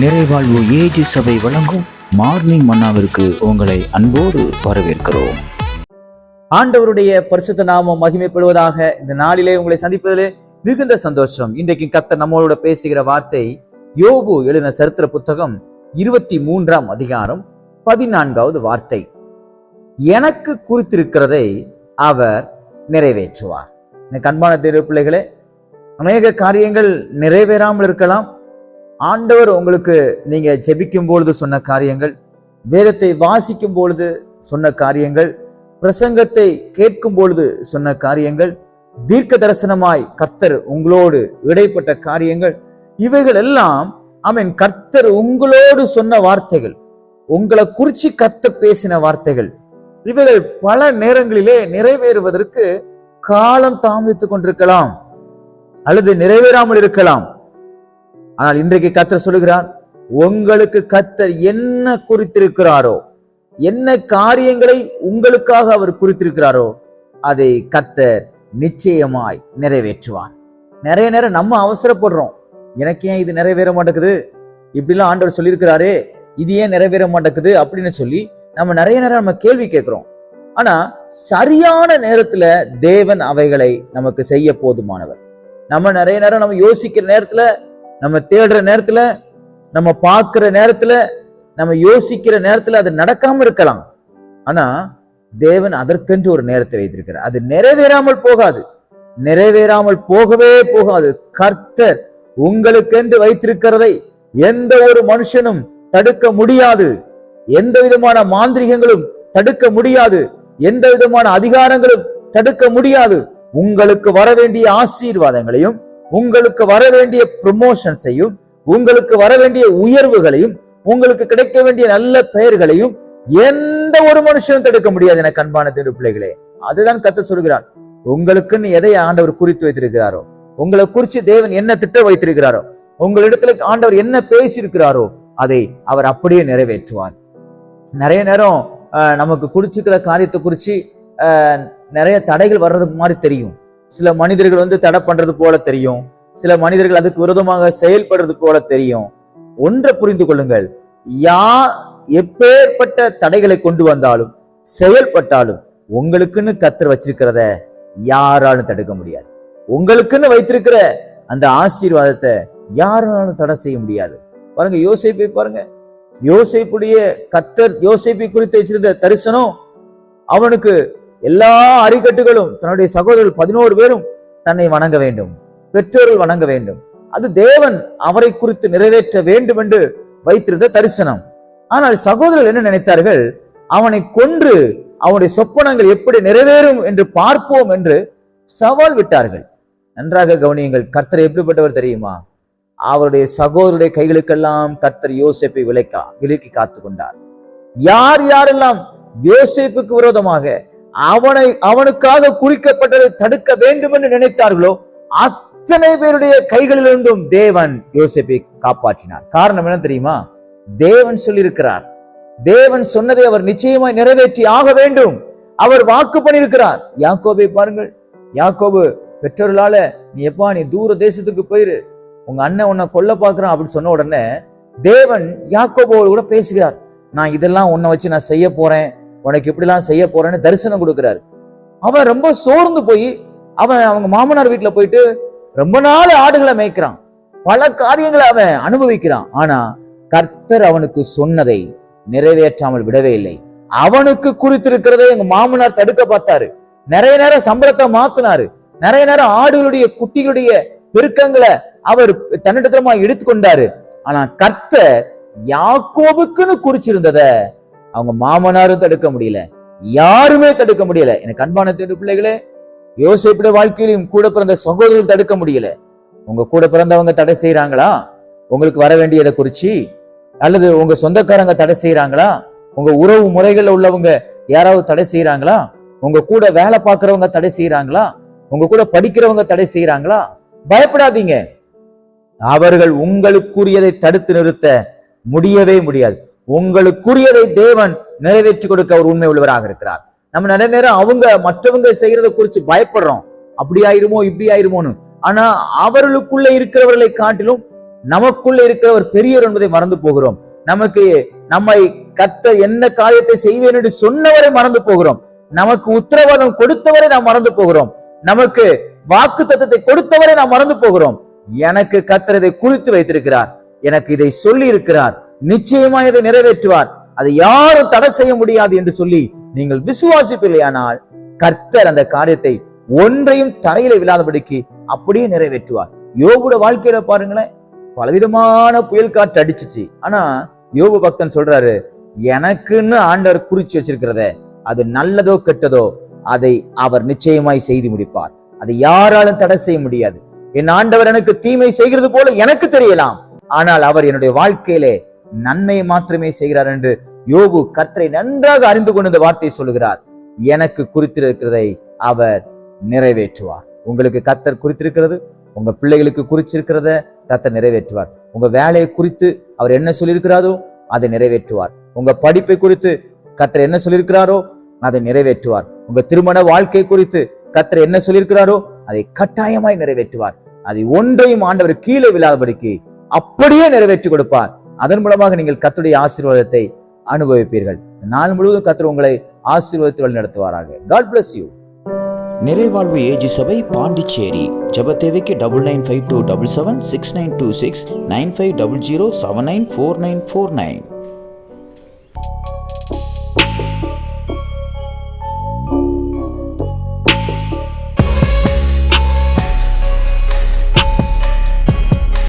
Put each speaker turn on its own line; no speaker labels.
நிறைவாழ்வு AG சபை வழங்கும் morning மன்னாவிற்கு உங்களை அன்போடு வரவேற்கிறோம்.
ஆண்டவருடைய பரிசுத்த நாமம் மகிமைப்படுவதாக இந்த நாளிலே உங்களை சந்திப்பதிலே மிகுந்த சந்தோஷம். இன்றைக்கு கத்த நம்மளோட பேசுகிற வார்த்தை யோபு எழுதின சரித்திர புத்தகம் இருபத்தி மூன்றாம் அதிகாரம் பதினான்காவது வார்த்தை. எனக்கு குறித்திருக்கிறதை அவர் நிறைவேற்றுவார். எனக்கு அன்பான தேர்வு பிள்ளைகளே அநேக காரியங்கள் நிறைவேறாமல் இருக்கலாம். ஆண்டவர் உங்களுக்கு நீங்க ஜெபிக்கும் பொழுது சொன்ன காரியங்கள் வேதத்தை வாசிக்கும் பொழுது சொன்ன காரியங்கள் பிரசங்கத்தை கேட்கும் பொழுது சொன்ன காரியங்கள் தீர்க்க தரிசனமாய் கர்த்தர் உங்களோடு இடைப்பட்ட காரியங்கள் இவைகள் எல்லாம் அவன் கர்த்தர் உங்களோடு சொன்ன வார்த்தைகள் உங்களை குறிச்சு கத்த பேசின வார்த்தைகள் இவைகள் பல நேரங்களிலே நிறைவேறுவதற்கு காலம் தாமதித்துக் கொண்டிருக்கலாம் அல்லது நிறைவேறாமல் இருக்கலாம். ஆனால் இன்றைக்கு கத்தர் சொல்லுகிறார் உங்களுக்கு கத்தர் என்ன குறித்திருக்கிறாரோ என்ன காரியங்களை உங்களுக்காக அவர் குறித்திருக்கிறாரோ அதை கத்தர் நிச்சயமாய் நிறைவேற்றுவார். நிறைய நேரம் நம்ம அவசரப்படுறோம். எனக்கு ஏன் இது நிறைவேற மாட்டேங்குது? இப்படிலாம் ஆண்டவர் சொல்லியிருக்கிறாரே இது ஏன் நிறைவேற மாட்டேங்குது அப்படின்னு சொல்லி நம்ம நிறைய நேரம் நம்ம கேள்வி கேட்குறோம். ஆனா சரியான நேரத்துல தேவன் அவைகளை நமக்கு செய்ய போதுமானவர். நம்ம நிறைய நேரம் நம்ம யோசிக்கிற நேரத்துல நம்ம தேடுற நேரத்துல நம்ம பார்க்கிற நேரத்துல நம்ம யோசிக்கிற நேரத்துல அது நடக்காம இருக்கலாம். ஆனா தேவன் அதற்கென்று ஒரு நேரத்தை வைத்திருக்கிறார். அது நிறைவேறாமல் போகாது. நிறைவேறாமல் போகவே போகாது. கர்த்தர் உங்களுக்கென்று வைத்திருக்கிறதை எந்த ஒரு மனுஷனும் தடுக்க முடியாது. எந்த விதமான மாந்திரிகங்களும் தடுக்க முடியாது. எந்த விதமான அதிகாரங்களும் தடுக்க முடியாது. உங்களுக்கு வர வேண்டிய ஆசீர்வாதங்களையும் உங்களுக்கு வர வேண்டிய ப்ரொமோஷன்ஸையும் உங்களுக்கு வர வேண்டிய உயர்வுகளையும் உங்களுக்கு கிடைக்க வேண்டிய நல்ல பெயர்களையும் எந்த ஒரு மனுஷனும் தடுக்க முடியாது என கண்பான திரு பிள்ளைகளே அதுதான் கத்த சொல்கிறார். உங்களுக்குன்னு எதை ஆண்டவர் குறித்து வைத்திருக்கிறாரோ உங்களை குறித்து தேவன் என்ன திட்டம் வைத்திருக்கிறாரோ உங்களிடத்துல ஆண்டவர் என்ன பேசியிருக்கிறாரோ அதை அவர் அப்படியே நிறைவேற்றுவார். நிறைய நேரம் நமக்கு குறிச்சிக்கிற காரியத்தை குறித்து அஹ், நிறைய தடைகள் வர்றது மாதிரி தெரியும். சில மனிதர்கள் வந்து தடை பண்றது போல தெரியும். சில மனிதர்கள் அதுக்கு விரோதமாக செயல்படுறது போல தெரியும். ஒன்றை புரிந்து கொள்ளுங்கள். யார் எப்பேற்பட்ட தடைகளை கொண்டு வந்தாலும் செயல்பட்டாலும் உங்களுக்குன்னு கத்தர் வச்சிருக்கிறத யாராலும் தடுக்க முடியாது. உங்களுக்குன்னு வைத்திருக்கிற அந்த ஆசீர்வாதத்தை யாராலும் தடை செய்ய முடியாது. பாருங்க யோசிப்பை பாருங்க. யோசேப்புடைய கத்தர் யோசிப்பை குறித்து வச்சிருந்த தரிசனம் அவனுக்கு எல்லா அறிக்கட்டுகளும் தன்னுடைய சகோதரர்கள் பதினோரு பேரும் தன்னை வணங்க வேண்டும் பெற்றோர்கள் வணங்க வேண்டும். அது தேவன் அவரை குறித்து நிறைவேற்ற வேண்டும் என்று வைத்திருந்த தரிசனம். ஆனால் சகோதரர்கள் என்ன நினைத்தார்கள்? அவனை கொன்று அவனுடைய சொப்பனங்கள் எப்படி நிறைவேறும் என்று பார்ப்போம் என்று சவால் விட்டார்கள். நன்றாக கவனியுங்கள் கர்த்தர் எப்படிப்பட்டவர் தெரியுமா? அவருடைய சகோதரருடைய கைகளுக்கெல்லாம் கர்த்தர் யோசிப்பை விலைக்கா விலக்கி காத்து கொண்டார் யார் யாரெல்லாம் யோசிப்புக்கு விரோதமாக அவனை அவனுக்காக குறிக்கப்பட்டதை தடுக்க வேண்டும் என்று நினைத்தார்களோ அத்தனை பேருடைய கைகளிலிருந்தும் தேவன் யோசிப்பை காப்பாற்றினார். காரணம் என்ன தெரியுமா? தேவன் சொல்லியிருக்கிறார். தேவன் சொன்னதை அவர் நிச்சயமாய் நிறைவேற்றி ஆக வேண்டும். அவர் வாக்கு பண்ணியிருக்கிறார். யாக்கோபை பாருங்கள். யாக்கோபு பெற்றோர்களால நீ எப்பா நீ தூர தேசத்துக்கு போயிரு. உங்க அண்ணன் உன்னை கொல்ல பாக்குறான் அப்படின்னு சொன்ன உடனே தேவன் யாக்கோபோடு கூட பேசுகிறார். நான் இதெல்லாம் உன்னை வச்சு நான் செய்ய போறேன். உனக்கு இப்படிலாம் செய்ய போறேன்னு தரிசனம் கொடுக்குறாரு. அவன் ரொம்ப சோர்ந்து போய் அவன் அவங்க மாமனார் வீட்டுல போயிட்டு ரொம்ப நாள் ஆடுகளை மேய்க்கிறான். பல காரியங்களை அவன் அனுபவிக்கிறான். ஆனா கர்த்தர் அவனுக்கு சொன்னதை நிறைவேற்றாமல் விடவே இல்லை. அவனுக்கு குறித்திருக்கிறதை எங்க மாமனார் தடுக்க பார்த்தாரு. நிறைய நேரம் சம்பளத்தை மாத்தினாரு. நிறைய நேரம் ஆடுகளுடைய குட்டிகளுடைய பெருக்கங்களை அவர் தன்னிடத்தமா எடுத்துக்கொண்டாரு. ஆனா கர்த்தர் யாக்கோபுக்குன்னு குறிச்சிருந்ததை அவங்க மாமனாரும் தடுக்க முடியல. யாருமே தடுக்க முடியல. எனக்கு அன்பான தேடு பிள்ளைகளே யோசிப்பிட வாழ்க்கையிலும் கூட பிறந்த சகோதரர்கள் தடுக்க முடியல. உங்க கூட பிறந்தவங்க தடை செய்யறாங்களா உங்களுக்கு வர வேண்டியதை குறிச்சு? அல்லது உங்க சொந்தக்காரங்க தடை செய்யறாங்களா உங்க உறவு முறைகள்ல உள்ளவங்க யாராவது தடை செய்யறாங்களா உங்க கூட வேலை பார்க்கறவங்க தடை செய்யறாங்களா உங்க கூட படிக்கிறவங்க தடை செய்யறாங்களா பயப்படாதீங்க. அவர்கள் உங்களுக்குரியதை தடுத்து நிறுத்த முடியவே முடியாது. உங்களுக்குரியதை தேவன் நிறைவேற்றி கொடுக்க அவர் உண்மை உள்ளவராக இருக்கிறார். நம்ம நிறைய நேரம் அவங்க மற்றவங்க செய்யறதை குறித்து பயப்படுறோம். அப்படி ஆயிருமோ இப்படி ஆயிருமோன்னு. ஆனா அவர்களுக்குள்ள இருக்கிறவர்களை காட்டிலும் நமக்குள்ள இருக்கிறவர் பெரியவர் என்பதை மறந்து போகிறோம். நமக்கு நம்மை கத்த என்ன காரியத்தை செய்வேன் என்று சொன்னவரை மறந்து போகிறோம். நமக்கு உத்தரவாதம் கொடுத்தவரை நாம் மறந்து போகிறோம். நமக்கு வாக்கு தத்துவத்தை கொடுத்தவரை நாம் மறந்து போகிறோம். எனக்கு கத்திரதை குறித்து வைத்திருக்கிறார். எனக்கு இதை சொல்லி இருக்கிறார் நிச்சயமா இதை நிறைவேற்றுவார். அதை யாரும் தடை செய்ய முடியாது என்று சொல்லி நீங்கள் விசுவாசிப்பீர்களானால் கர்த்தர் அந்த காரியத்தை ஒன்றையும் தரையில விழாதபடிக்கு அப்படியே நிறைவேற்றுவார். யோபுட வாழ்க்கையில பாருங்களேன் பலவிதமான புயல் காற்று அடிச்சிச்சு. ஆனா யோபு பக்தன் சொல்றாரு எனக்குன்னு ஆண்டவர் குறிச்சு வச்சிருக்கிறத அது நல்லதோ கெட்டதோ அதை அவர் நிச்சயமாய் செய்து முடிப்பார். அதை யாராலும் தடை செய்ய முடியாது. என் ஆண்டவர் எனக்கு தீமை செய்கிறது போல எனக்கு தெரியலாம். ஆனால் அவர் என்னுடைய வாழ்க்கையிலே நன்மையை மாத்திரமே செய்கிறார் என்று யோபு கர்த்தரை நன்றாக அறிந்து கொண்டு இந்த வார்த்தையை சொல்லுகிறார். எனக்கு குறித்திருக்கிறதை அவர் நிறைவேற்றுவார். உங்களுக்கு கத்தர் குறித்திருக்கிறது உங்க பிள்ளைகளுக்கு குறிச்சிருக்கிறத கத்தர் நிறைவேற்றுவார். உங்க வேலையை குறித்து அவர் என்ன சொல்லியிருக்கிறாரோ அதை நிறைவேற்றுவார். உங்க படிப்பை குறித்து கத்தர் என்ன சொல்லியிருக்கிறாரோ அதை நிறைவேற்றுவார். உங்க திருமண வாழ்க்கை குறித்து கத்தர் என்ன சொல்லியிருக்கிறாரோ அதை கட்டாயமாய் நிறைவேற்றுவார். அதை ஒன்றையும் ஆண்டவர் கீழே விழாதபடிக்கு அப்படியே நிறைவேற்றி கொடுப்பார். அதன் மூலமாக நீங்கள் கத்துடைய ஆசீர்வாதத்தை அனுபவிப்பீர்கள். நாள் முழுவதும் கத்துற உங்களை ஆசீர்வாதத்தை வழி நடத்துவாராக காட் பிளஸ் யூ
நிறைவாழ்வு ஏஜி சபை பாண்டிச்சேரி. ஜெப தேவைக்கு double nine five two double seven six nine two six nine five double zero seven nine four nine four nine